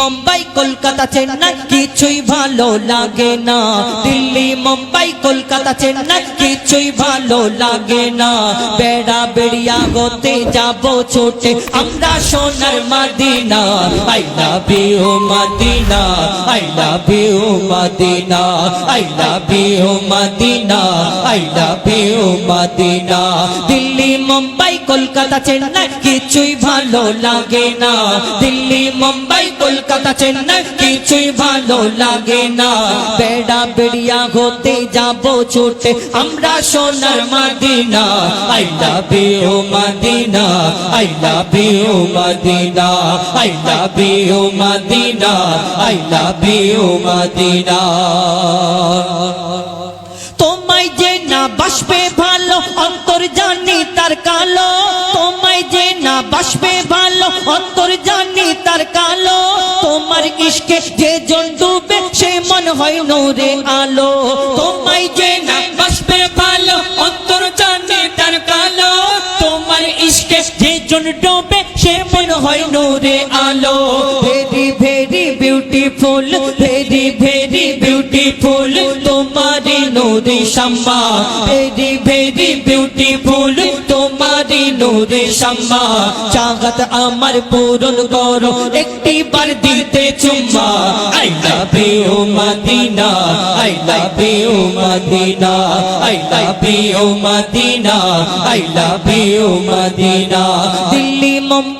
মুম্বাই, কলকাতা, চেন্নাই, কিছুই ভালো লাগে না। দিল্লি, মুম্বাই, কলকাতা, চেন্নাই, কিছুই ভালো লাগে না। বেড়া বেড়িয়া গোতে যাব ছোটে, আমরা সোনার Medina. I love you, Medina. I love you, Medina. I love you, Medina. I love you, Medina. Delhi, Mumbai, Kolkata, Chennai, কিছুই ভালো লাগে না। দিল্লি, মুম্বাই, কলকাতা চেন্নাই কিছুই ভালো লাগে না। বেড়া বেড়িয়া হতে যাব ছোটে, আমরা সোনার Medina. I love you Medina, I love Medina, I love Medina, I love Medina. তোমায় যে না বাসবে ভালো, অন্তর জানি তার কালো। তোমার ইশকে যে জন ডুবে, সে মন হয় নূরে আলো। তোমায় যে না বাসবে ভালো, অন্তর জানি তার কালো। তোমার ইশকে যে জন ডুবে, সে মন হয় নূরে আলো। Very very beautiful very very beautiful তোমারি নূরে শাম্মা। ভেরি ভেরি বিউটিফুল নূরে শাম্মা চাগত আমার পূরণ করো, একটি বার দিতে চুম্মা। I love you Medina, I love you Medina, I love you Medina, I love you Medina. Delhi, Mumbai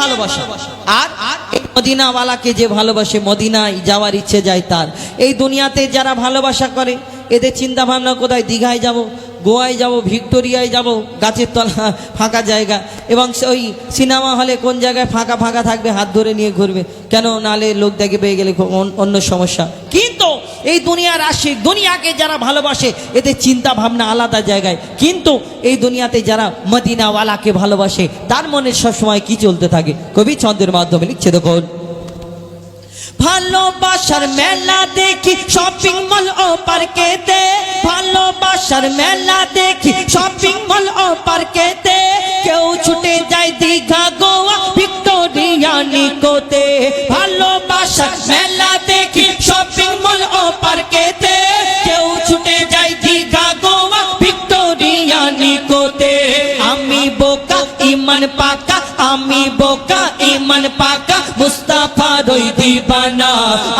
ভালোবাসা। আর মদিনাওয়ালাকে যে ভালোবাসে, মদিনায় যাওয়ার ইচ্ছে যায় তার। এই দুনিয়াতে যারা ভালোবাসা করে, এদের চিন্তা ভাবনা কোথায়? দীঘায় যাব, গোয়ায় যাব, ভিক্টোরিয়ায় যাব, গাছের তলা, ফাঁকা জায়গা, এবং ওই সিনেমা হলে কোন জায়গায় ফাঁকা ফাঁকা থাকবে, হাত ধরে নিয়ে ঘুরবে। কেন? নালে লোক দেখে পেয়ে গেলে অন্য সমস্যা। কিন্তু এই দুনিয়ার আশিক দুনিয়াকে যারা ভালোবাসে, এদের চিন্তা ভাবনা আলাদা জায়গায়। কিন্তু এই দুনিয়াতে যারা মদিনাওয়ালাকে ভালোবাসে, তার মনে সবসময় কি চলতে থাকে? কবি ছন্দের মাধ্যমে লিখছে, দেখুন। ভালোবাসার মেলা দেখি শপিং মল ও পার্কেতে ভালোবাসার মেলা দেখি শপিং মল ও পার্কেতে কেউ ছুটে যায় দীঘা গোয়া ইমান পাকা, আমি বোকা, ইমান পাকা, মুস্তাফা রই দিবানা।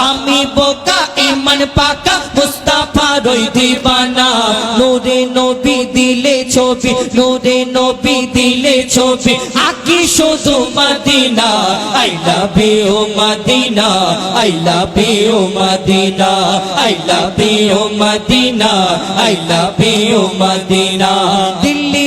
আমি বোকা, ইমান পাকা, মুস্তাফা রই দিবানা। নূরে নবী দিলে ছবি, নূরে নবী দিলে ছবি। আকি শুধু Medina, I love you Medina, I love you Medina, I love you Medina, I love you Medina. Delhi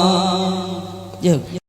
dược